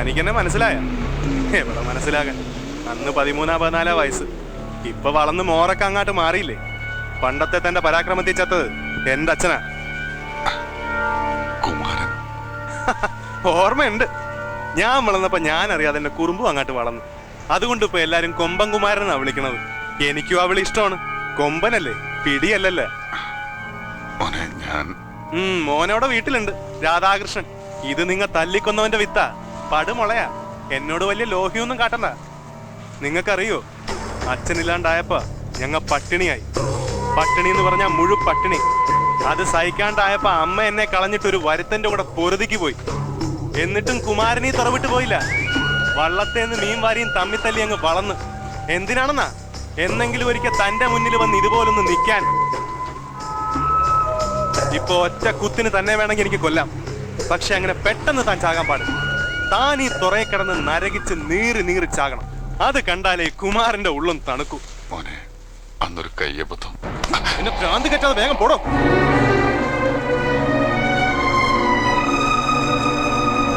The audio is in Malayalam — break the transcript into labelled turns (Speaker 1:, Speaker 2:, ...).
Speaker 1: തനിക്കെന്നെ മനസ്സിലായ. എവിടെ മനസ്സിലാകാൻ? അന്ന് പതിമൂന്നാ പതിനാലാ വയസ്സ്. ഇപ്പൊ വളർന്ന് മോറൊക്കെ അങ്ങാട്ട് മാറിയില്ലേ? പണ്ടത്തെ തന്റെ പരാക്രമത്തിൽ ചത്തത് എന്റെ അച്ഛനാ.
Speaker 2: കുമാരൻ.
Speaker 1: ഓർമ്മയുണ്ട്. ഞാൻ വളർന്നപ്പോ ഞാൻ അറിയാതെ എന്റെ കുറുമ്പും അങ്ങോട്ട് വളർന്നു. അതുകൊണ്ട് ഇപ്പൊ എല്ലാരും കൊമ്പൻ കുമാരനാ വിളിക്കണത്. എനിക്കും അവൾ ഇഷ്ടമാണ്. കൊമ്പനല്ലേ? പിടിയല്ലല്ലേ?
Speaker 2: മോനെ ഞാൻ
Speaker 1: മോനവിടെ വീട്ടിലുണ്ട്. രാധാകൃഷ്ണൻ. ഇത് നിങ്ങ തല്ലിക്കൊന്നവന്റെ വിത്താ. പടുമുളയാ. എന്നോട് വലിയ ലോഹിയൊന്നും കാട്ടണ്ട. നിങ്ങൾക്കറിയോ അച്ഛനില്ലാണ്ടായപ്പോ ഞങ്ങ പട്ടിണിയായി. പട്ടിണി എന്ന് പറഞ്ഞാൽ മുഴു പട്ടിണി. അത് സഹിക്കാണ്ടായപ്പോ അമ്മ എന്നെ കളഞ്ഞിട്ട് ഒരു വരുത്തന്റെ കൂടെ പൊറുതിക്ക് പോയി. എന്നിട്ടും കുമാരനീ തുറവിട്ട് പോയില്ല. വള്ളത്തേന്ന് മീൻ വാരിയും തമ്മിത്തല്ലി അങ്ങ് വളർന്ന്. എന്തിനാണെന്നാ? എന്നെങ്കിലും ഒരിക്കൽ തന്റെ മുന്നിൽ വന്ന് ഇതുപോലൊന്ന് നിൽക്കാൻ ഇപ്പൊ ഒറ്റ കുത്തിന് തന്നെ വേണമെങ്കിൽ എനിക്ക് കൊല്ലാം. പക്ഷെ അങ്ങനെ പെട്ടെന്ന് താൻ ചാകാൻ പാടില്ല. താൻ ഈ തുറയെ കിടന്ന് നരകിച്ച് നീറി നീറി ചാകണം. അത് കണ്ടാലേ കുമാരന്റെ ഉള്ളും തണുക്കൂ.
Speaker 2: മോനെ അന്നൊരു കയ്യബദ്ധം.
Speaker 1: എന്നെ ഭ്രാന്തി കെട്ടാതെ വേഗം പോടോ.